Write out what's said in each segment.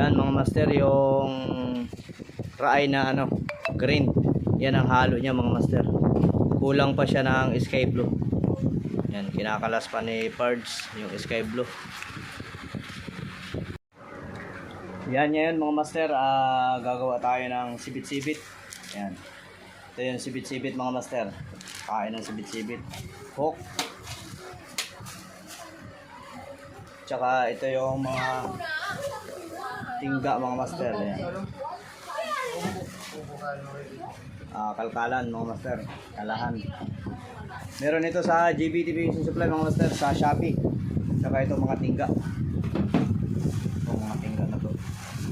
Yan mga master yung raay na ano, green. Yan ang halo niya mga master. Kulang pa siya ng sky blue. Yan, kinakalas pa ni Pards yung sky blue. Yan yan mga master, ah, gagawa tayo ng sibit-sibit. Yan. Ito yung sibit-sibit mga master. Kain ng sibit-sibit. Hook. Tsaka ito yung mga tingga mga master. Yan. Ah, kalkalan mga master. Kalahan. Meron ito sa GBTV Supply mga master sa Shopee. Tsaka ito mga tingga. Ito mga tingga na to.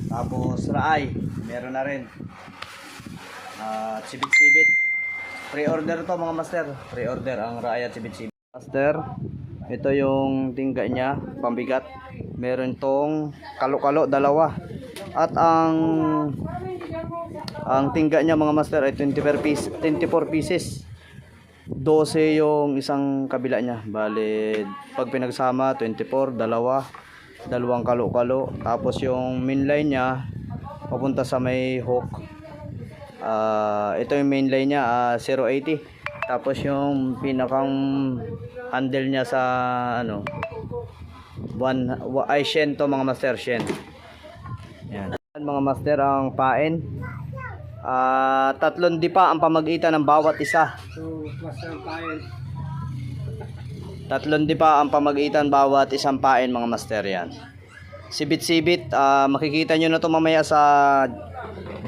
Tapos raay, meron na rin. At sibit-sibit. Pre-order to mga master. Pre-order ang raay at sibit-sibit. Master, ito yung tingga niya, pambigat. Meron tong kalo-kalo, dalawa. At ang ang tingga niya mga master ay 24 piece, 24 pieces. 12 yung isang kabila niya. Bale, pag pinagsama, 24, dalawa, dalawang kalo-kalo. Tapos yung main line niya, papunta sa may hook. Ah, ito yung main line niya, ah, 080. Tapos yung pinakang handle niya sa ano, one, ay shen to mga master, shen. Yan. Mga master ang pain. Ah, tatlong dipa ang pamagitan ng bawat isa. So, master tayo. Tatlong dipa ang pamagitan bawat isang pain mga master yan. Sibit-sibit, ah, makikita nyo na to mamaya sa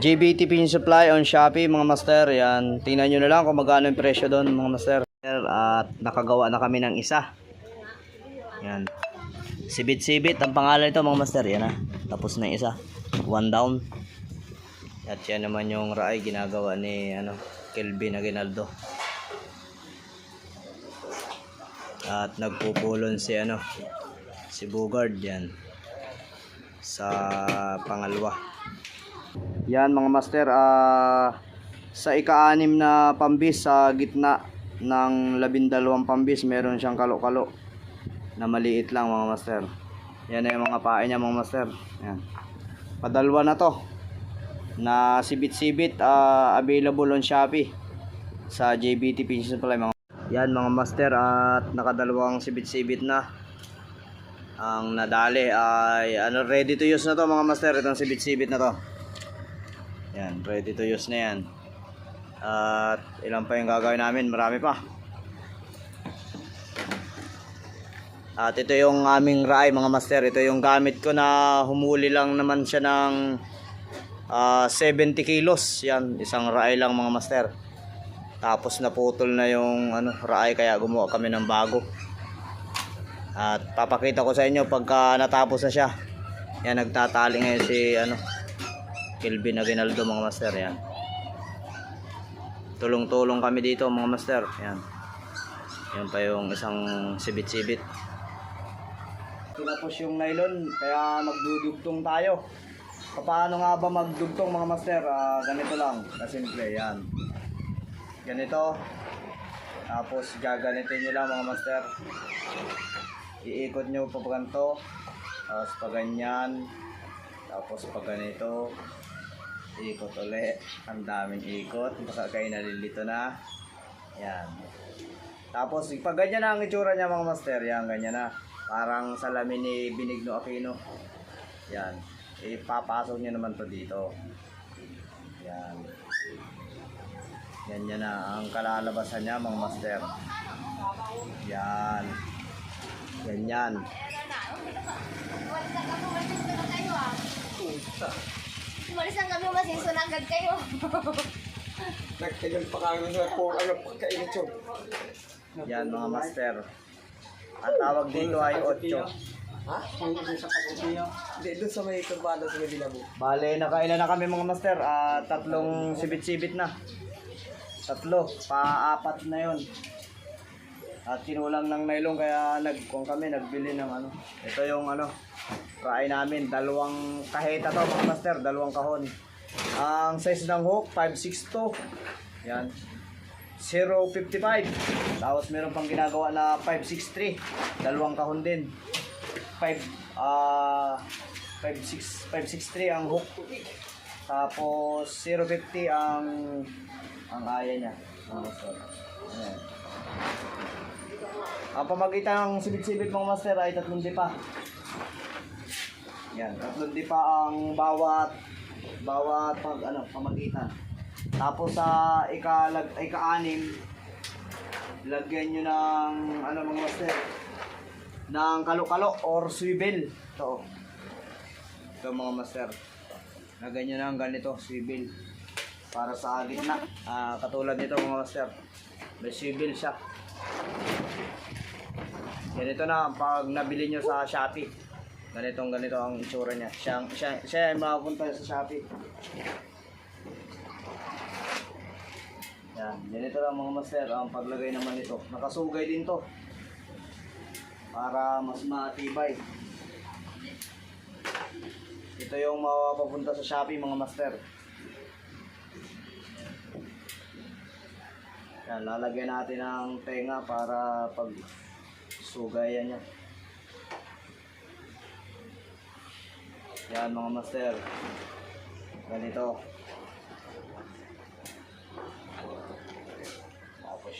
JBT Pin Supply on Shopee mga master. Yan, tingnan nyo na lang kung magkano yung presyo doon mga master. At nakagawa na kami ng isa. Sibit-sibit ang pangalan nito mga master. Yan ah. Tapos na isa. One down. At yan naman yung raay ginagawa ni ano, Kelvin Aguinaldo. At nagpupulon si ano, si Bugard yan sa pangalawa. Yan mga master, ah sa ika-anim na pambis sa gitna ng labindalawang pambis, meron siyang kalo-kalo na maliit lang mga master. Yan na yung mga pae niya mga master. Yan. Padalwa na to na sibit-sibit ah, available on Shopee sa JBT Pinches Supply mga yan mga master at nakadalawang sibit-sibit na ang nadali ay ano ready to use na to mga master itong sibit-sibit na to yan ready to use na yan at ilan pa yung gagawin namin marami pa at ito yung aming raay mga master ito yung gamit ko na humuli lang naman siya ng ah, 70 kilos yan isang raay lang mga master tapos naputol na yung ano, raay kaya gumawa kami ng bago. At papakita ko sa inyo pagka natapos na siya. Yan nagtatali ngayon si ano Kelvin Aguinaldo mga master yan. Tulong-tulong kami dito mga master. Yan. Yan pa yung isang sibit-sibit. Tinapos yung nylon kaya magdudugtong tayo. Paano nga ba magdugtong mga master? Ah, ganito lang, kasimple yan. Ganito. Tapos gaganitin nyo lang mga master. Iikot nyo pa ganito. Tapos pa ganyan. Tapos pa ganito. Ikot ulit. Ang daming ikot. Baka kayo nalilito na. Yan tapos pag ganyan na ang itsura niya mga master yan ganyan na parang salamin ni Binigno Aquino yan ipapasok nyo naman to dito yan Ganyan na ang kalalabasan niya mga master. Yan. Ganyan. Umalisan kami masiso na agad kayo. Nagtagal pa kami sa po, ano, pagkainit yun. Yan mga master. Ang tawag dito ay 8. Ha? Hindi doon sa may turbado sa may bilabo. Bale, nakailan na kami mga master. Ah, tatlong sibit-sibit na. Tatlo. Pa-apat na yon. At kinulang ng nylon kaya nagkuhan kami, nagbili ng ano. Ito yung ano, try namin. Dalawang kaheta to mga master, dalawang kahon. Ang size ng hook, 562. Yan. 0.55. Tapos meron pang ginagawa na 563. Dalawang kahon din. 5 ah 56 563 ang hook. Tapos 050 ang ang aya niya. Master. Ayan. Ang pamagitan ng sibit-sibit mga master ay tatlong dipa. Yan, tatlong dipa ang bawat bawat pag ano, pamagitan. Tapos sa ikalag ika-anim lagyan nyo ng ano mga master ng kalo-kalo or swivel. Ito. Ito mga master. Lagyan nyo ng ganito, swivel. Para sa gitna. Ah, katulad nito mga master. May swivel siya. Ganito na pag nabili nyo sa Shopee. Ganitong ganito ang itsura niya. Siya, siya, siya ay makapunta sa Shopee. Yan, ganito lang mga master ang paglagay naman nito. Nakasugay din to. Para mas matibay. Ito yung mapapunta sa Shopee mga master. Yan, lalagyan natin ng tenga para pag sugayan niya. Yan mga master. Ganito.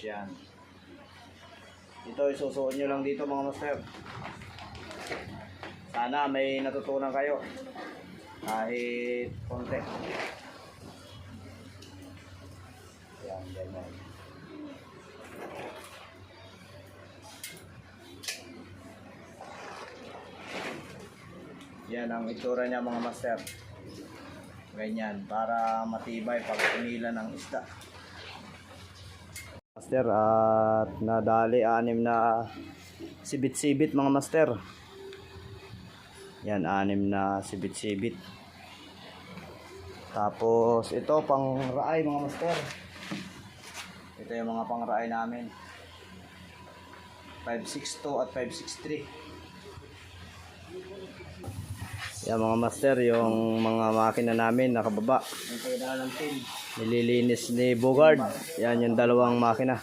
Tapos yan. Ito isusuot nyo lang dito mga master. Sana may natutunan kayo. Kahit konti. Yan, ganyan. Yan ang itsura niya mga master. Ganyan, para matibay pag umila ng isda. Master, at nadali anim na sibit-sibit mga master. Yan, anim na sibit-sibit. Tapos, ito pang raay mga master. Ito yung mga pang raay namin. 562 at 563. Yan mga master, yung mga makina namin nakababa. Nililinis ni Bogard. Yan yung dalawang makina.